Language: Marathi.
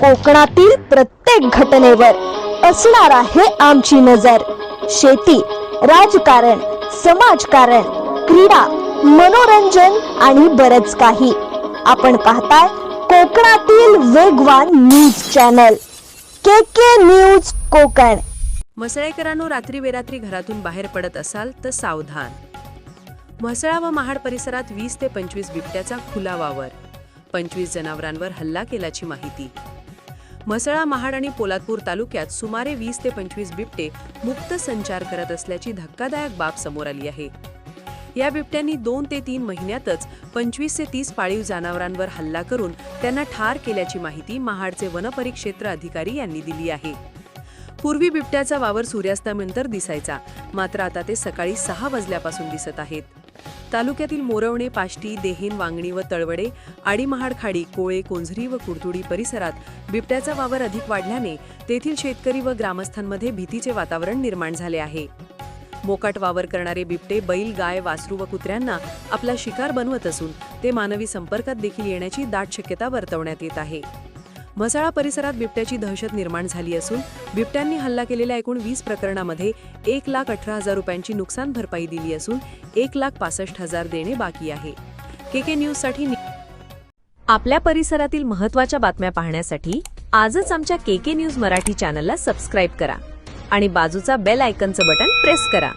कोकणातील प्रत्येक घटनेवर असणार आहे आमची नजर. शेती राजकारण समाजकारण क्रीडा मनोरंजन आणि बरच काही. आपण पाहताय कोकणातील वेगवान news channel. K K news Konkan. म्हसळेकरांनो रात्री बेरात्री घरातून बाहेर पडत असाल तर सावधान. म्हसळा व महाड परिसरात वीस ते पंचवीस बिबट्याचा खुला वावर. पंचवीस जनावरांवर हल्ला केल्याची माहिती. म्हसळा महाड आणि पोलादपूर तालुक्यात सुमारे वीस ते पंचवीस बिबटे मुक्त संचार करत असल्याची धक्कादायक बाब समोर आली आहे. या बिबट्यांनी दोन ते तीन महिन्यातच पंचवीस ते तीस पाळीव जनावरांवर हल्ला करून त्यांना ठार केल्याची माहिती महाडचे वनपरिक्षेत्र अधिकारी यांनी दिली आहे. पूर्वी बिबट्याचा वावर सूर्यास्तानंतर दिसायचा मात्र आता ते सकाळी सहा वाजल्यापासून दिसत आहेत. तालुक्यातील मोरवणे पाष्टी देहेन वांगणी व तळवडे आडीमहाडखाडी कोळे कोंझरी व कुरतुडी परिसरात बिबट्याचा वावर अधिक वाढल्याने तेथील शेतकरी व ग्रामस्थांमध्ये भीतीचे वातावरण निर्माण झाले आहे. मोकाट वावर करणारे बिबटे बैल गाय वासरू व कुत्र्यांना आपला शिकार बनवत असून ते मानवी संपर्कात देखील येण्याची दाट शक्यता वर्तवण्यात येत आहे. म्हसाळा परिसरात बिबट्याची दहशत निर्माण झाली असून बिबट्यांनी हल्ला केलेल्या एकूण वीस प्रकरणामध्ये एक लाख अठरा हजार रुपयांची नुकसान भरपाई दिली असून एक लाख पासष्ट हजार देणे बाकी आहे. के के न्यूजसाठी नि- आपल्या परिसरातील महत्त्वाच्या बातम्या पाहण्यासाठी आजच आमच्या के के न्यूज मराठी चॅनलला सबस्क्राईब करा आणि बाजूचा बेल आयकनचं बटन प्रेस करा.